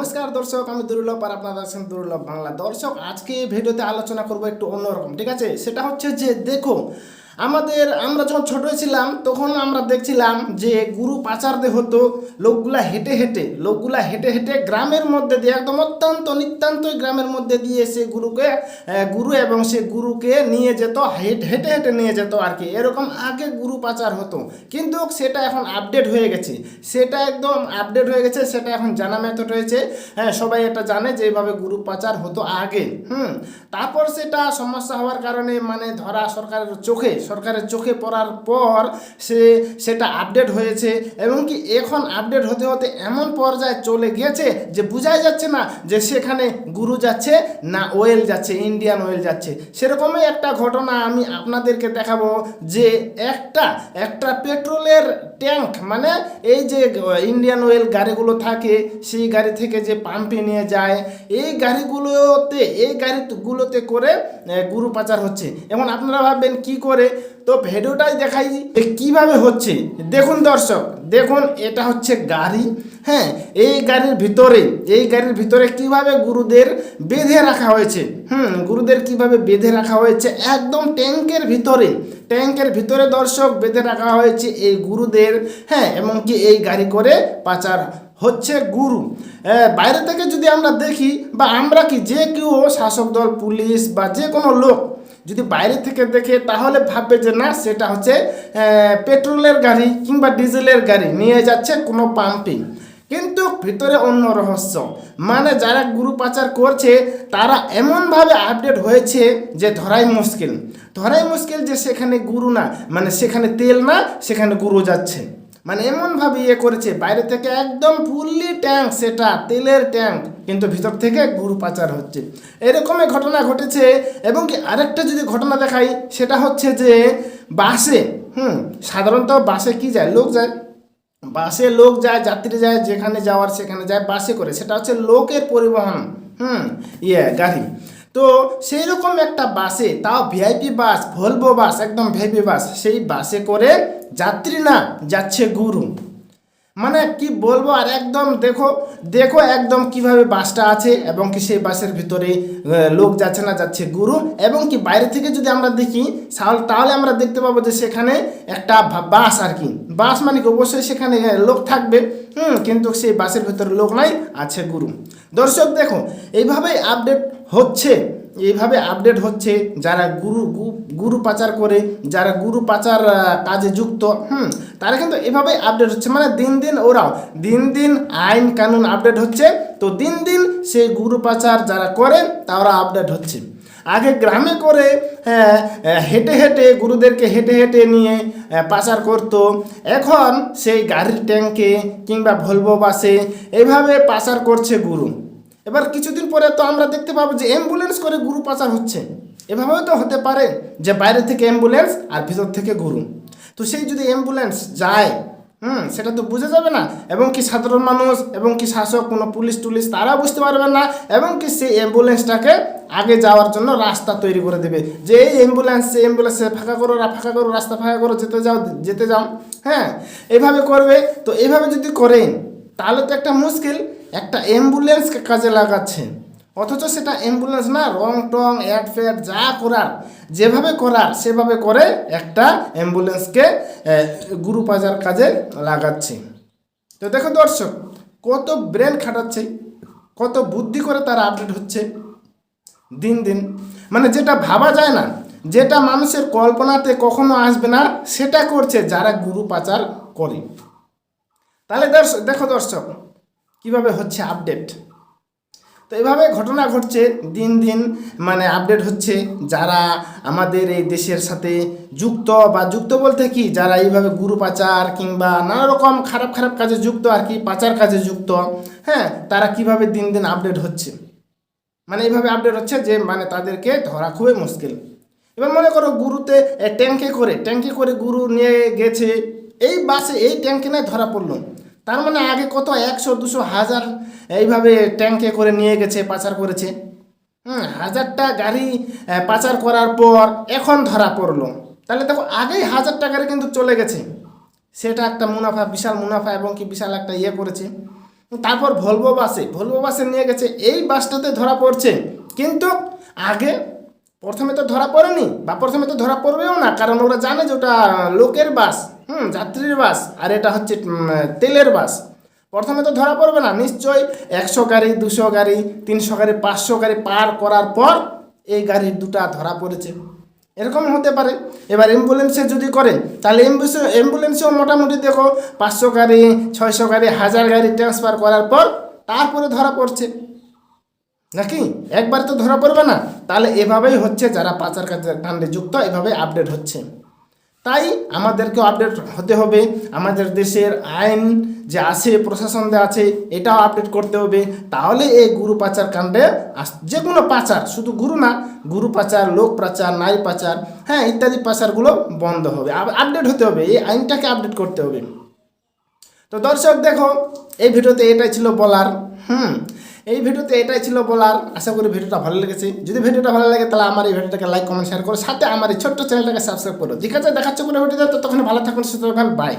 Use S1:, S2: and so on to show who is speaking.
S1: নমস্কার দর্শক, আমি দুর্লভ আর আপনারা দেখছেন দুর্লভ বাংলা। দর্শক, আজকে এই ভিডিওতে আলোচনা করব একটু অন্যরকম, ঠিক আছে? সেটা হচ্ছে যে দেখো আমাদের, আমরা যখন ছোট ছিলাম, তখন আমরা দেখছিলাম যে গুরু পাচারদে হতো, লোকগুলা হেঁটে হেঁটে, লোকগুলা হেঁটে হেঁটে গ্রামের মধ্যে দিয়ে, একদম অত্যন্ত নিতান্তই গ্রামের মধ্যে দিয়ে সে গুরুকে গুরু এবং সে গুরুকে নিয়ে যেত, হেঁটে হেঁটে হেঁটে নিয়ে যেত আর কি। এরকম আগে গুরু পাচার হতো। কিন্তু সেটা এখন আপডেট হয়ে গেছে। সেটা একদম আপডেট হয়ে গেছে, সেটা এখন জানা মেথড হয়েছে। হ্যাঁ সবাই এটা জানে যে এইভাবে গুরু পাচার হতো আগে। হুম, তারপর সেটা সমস্যা হওয়ার কারণে মানে ধরা সরকারের চোখে সরকারের চোখে পড়ার পর সে সেটা আপডেট হয়েছে এবং কি এখন আপডেট হতে হতে এমন পর্যায়ে চলে গেছে যে বোঝাই যাচ্ছে না যে সেখানে গুরু যাচ্ছে না ওয়েল যাচ্ছে ইন্ডিয়ান ওয়েল যাচ্ছে। সেরকমই একটা ঘটনা আমি আপনাদেরকে দেখাবো যে একটা একটা পেট্রোলের ট্যাঙ্ক মানে এই যে ইন্ডিয়ান ওয়েল গাড়িগুলো থাকে, সেই গাড়ি থেকে যে পাম্পে নিয়ে যায়, এই গাড়িগুলোতে এই গাড়িগুলোতে করে গুরু পাচার হচ্ছে। এবং আপনারা ভাববেন কি করে? তো ভিডিওটাই দেখাই যে কীভাবে হচ্ছে। দেখুন দর্শক, দেখুন, এটা হচ্ছে গাড়ি হ্যাঁ এই গাড়ির ভিতরে, এই গাড়ির ভিতরে কীভাবে গুরুদের বেঁধে রাখা হয়েছে, হুম, গুরুদের কীভাবে বেঁধে রাখা হয়েছে, একদম ট্যাঙ্কের ভিতরে ট্যাঙ্কের ভিতরে দর্শক বেঁধে রাখা হয়েছে এই গুরুদের হ্যাঁ এমনকি এই গাড়ি করে পাচার হচ্ছে গুরু। বাইরে থেকে যদি আমরা দেখি বা আমরা কি যে কেউ শাসক দল, পুলিশ বা যে কোনো লোক যদি বাইরে থেকে দেখে, তাহলে ভাববে যে না, সেটা হচ্ছে পেট্রোলের গাড়ি কিংবা ডিজেলের গাড়ি নিয়ে যাচ্ছে কোনো পাম্পে। কিন্তু ভিতরে অন্য রহস্য। মানে যারা গুরু পাচার করছে, তারা এমনভাবে আপডেট হয়েছে যে ধরাই মুশকিল। ধরাই মুশকিল যে সেখানে গুরু না মানে সেখানে তেল না, সেখানে গুরু যাচ্ছে। মানে এমনভাবে ইয়ে করেছে, বাইরে থেকে একদম ফুললি ট্যাঙ্ক সেটা, তেলের ট্যাঙ্ক কিন্তু ভিতর থেকে গুরু পাচার হচ্ছে। এরকমই ঘটনা ঘটেছে, এবং কি আরেকটা যদি ঘটনা দেখাই, সেটা হচ্ছে যে বাসে, হুম, সাধারণত বাসে কি যায়? লোক যায়। বাসে লোক যায়, যাত্রী যায়, যেখানে যাওয়ার সেখানে যায়, বাসে করে। সেটা হচ্ছে লোকের পরিবহন, হুম ইয়ে গাড়ি। তো সেই রকম একটা বাসে, তাও ভিআইপি বাস ভলভো বাস, একদম ভিআইপি বাস, সেই বাসে করে যাত্রী না, যাচ্ছে গুরু। মানে কি বলব, আর একদম দেখো দেখো একদম কীভাবে বাসটা আছে এবং কি সেই বাসের ভিতরে লোক যাচ্ছে না যাচ্ছে গুরু এবং কি বাইরে থেকে যদি আমরা দেখি, তাহলে আমরা দেখতে পাবো যে সেখানে একটা বাস আর কি। বাস মানে কি অবশ্যই সেখানে লোক থাকবে, হুম, কিন্তু সেই বাসের ভিতরে লোক নাই, আছে গুরু। দর্শক দেখো, এইভাবেই আপডেট হচ্ছে। এইভাবে আপডেট হচ্ছে যারা গুরু গুরু পাচার করে যারা গুরু পাচার কাজে যুক্ত হুম তারা কিন্তু এভাবেই আপডেট হচ্ছে। মানে দিন দিন ওরাও দিন দিন আইন কানুন আপডেট হচ্ছে। তো দিন দিন সেই গুরু পাচার যারা করেন তারা আপডেট হচ্ছে। আগে গ্রামে করে হ্যাঁ, হেঁটে হেঁটে গুরুদেরকে হেঁটে হেঁটে নিয়ে পাচার করত। এখন সেই গাড়ির ট্যাঙ্কে কিংবা ভলভো বাসে এভাবে পাচার করছে গুরু। এবার কিছুদিন পরে তো আমরা দেখতে পাবো যে অ্যাম্বুলেন্স করে গুরু পাচার হচ্ছে। এভাবেও তো হতে পারে যে বাইরে থেকে অ্যাম্বুলেন্স আর ভিতর থেকে গুরু। তো সেই যদি অ্যাম্বুলেন্স যায়, হুম, সেটা তো বোঝা যাবে না। এবং কি সাধারণ মানুষ, এবং কি শাসক, কোনো পুলিশ টুলিশ, তারা বুঝতে পারবে না। এবং কি সেই অ্যাম্বুলেন্সটাকে আগে যাওয়ার জন্য রাস্তা তৈরি করে দেবে। যে এই অ্যাম্বুলেন্স সেই অ্যাম্বুলেন্সে ফাঁকা করো ফাঁকা করো, রাস্তা ফাঁকা করো, যেতে যাও যেতে যাও। হ্যাঁ এভাবে করবে। তো এইভাবে যদি করেন, তাহলে তো একটা মুশকিল। একটা অ্যাম্বুলেন্সকে কাজে লাগাচ্ছে অথচ সেটা অ্যাম্বুলেন্স না, রং টং অ্যাড ফ্যাড যা করার, যেভাবে করার, সেভাবে করে একটা অ্যাম্বুলেন্সকে গুরু পাজার কাজে লাগাচ্ছে। তো দেখো দর্শক, কত ব্রেন খাটাচ্ছে, কত বুদ্ধি করে তারা আপডেট হচ্ছে, দিন দিন। মানে যেটা ভাবা যায় না, যেটা মানুষের কল্পনাতে কখনো আসবে না, সেটা করছে যারা গুরু পাচার করে। তাহলে দর্শক দেখো দর্শক কীভাবে হচ্ছে আপডেট তো এভাবে ঘটনা ঘটছে, দিন দিন মানে আপডেট হচ্ছে যারা আমাদের এই দেশের সাথে যুক্ত বা যুক্ত বলতে কি, যারা এইভাবে গুরু পাচার কিংবা নানা রকম খারাপ খারাপ কাজে যুক্ত আর কি, পাচার কাজে যুক্ত হ্যাঁ তারা কীভাবে দিন দিন আপডেট হচ্ছে? মানে এইভাবে আপডেট হচ্ছে যে মানে তাদেরকে ধরা খুবই মুশকিল। এবার মনে করো গুরুতে ট্যাঙ্কে করে ট্যাঙ্কে করে গুরু নিয়ে গেছে, এই বাসে এই ট্যাঙ্কে নয় ধরা পড়ল। তার মানে আগে কত? একশো, দুশো, হাজার এইভাবে ট্যাঙ্কে করে নিয়ে গেছে, পাচার করেছে। হুম, হাজারটা গাড়ি পাচার করার পর এখন ধরা পড়ল। তাহলে দেখো, আগেই হাজার টাকারে কিন্তু চলে গেছে। সেটা একটা মুনাফা, বিশাল মুনাফা এবং কি বিশাল একটা ইয়ে করেছে। তারপর ভলভো বাসে ভলভো বাসে নিয়ে গেছে। এই বাসটাতে ধরা পড়ছে। কিন্তু আগে প্রথমে তো ধরা পড়েনি, বা প্রথমে তো ধরা পড়বেও না, কারণ ওরা জানে যে ওটা লোকের বাস, হুম, যাত্রীর বাস, আর এটা হচ্ছে তেলের বাস। প্রথমে তো ধরা পড়বে না, নিশ্চয়ই একশো গাড়ি, দুশো গাড়ি, তিনশো গাড়ি, পাঁচশো গাড়ি পার করার পর এই গাড়ির দুটা ধরা পড়েছে। এরকম হতে পারে। এবার অ্যাম্বুলেন্সে যদি করে, তাহলে অ্যাম্বুলেন্সে অ্যাম্বুলেন্সেও মোটামুটি দেখো পাঁচশো গাড়ি, ছয়শো গাড়ি, হাজার গাড়ি ট্রান্সফার করার পর তারপরে ধরা পড়ছে। নাকি? একবার তো ধরা পড়বে না। তাহলে এভাবেই হচ্ছে যারা পাচার কাজের কাণ্ডে যুক্ত, এভাবে আপডেট হচ্ছে। তাই আমাদেরকেও আপডেট হতে হবে। আমাদের দেশের আইন যে আছে, প্রশাসন যে আছে, এটাও আপডেট করতে হবে। তাহলে এই গুরু পাচার কাণ্ডে যে কোনো পাচার, শুধু গুরু না, গুরু পাচার, লোক পাচার, নারী পাচার হ্যাঁ ইত্যাদি পাচারগুলো বন্ধ হবে। আপডেট হতে হবে। এই আইনটাকে আপডেট করতে হবে। তো দর্শক, দেখো, এই ভিডিওতে এটাই ছিল বলার। হুম এই ভিডিওতে এটাই ছিল বলার। আশা করি ভিডিওটা ভালো লেগেছে। যদি ভিডিওটা ভালো লাগে, তাহলে আমার এই ভিডিওটাকে লাইক কমেন্ট শেয়ার করো সাথে আমার এই ছোট্ট চ্যানেলটাকে সাবস্ক্রাইব করো ঠিক আছে, দেখাচ্ছে কোনো ভিডিওতে তো তখন ভালো থাকুন সুতরাং বাই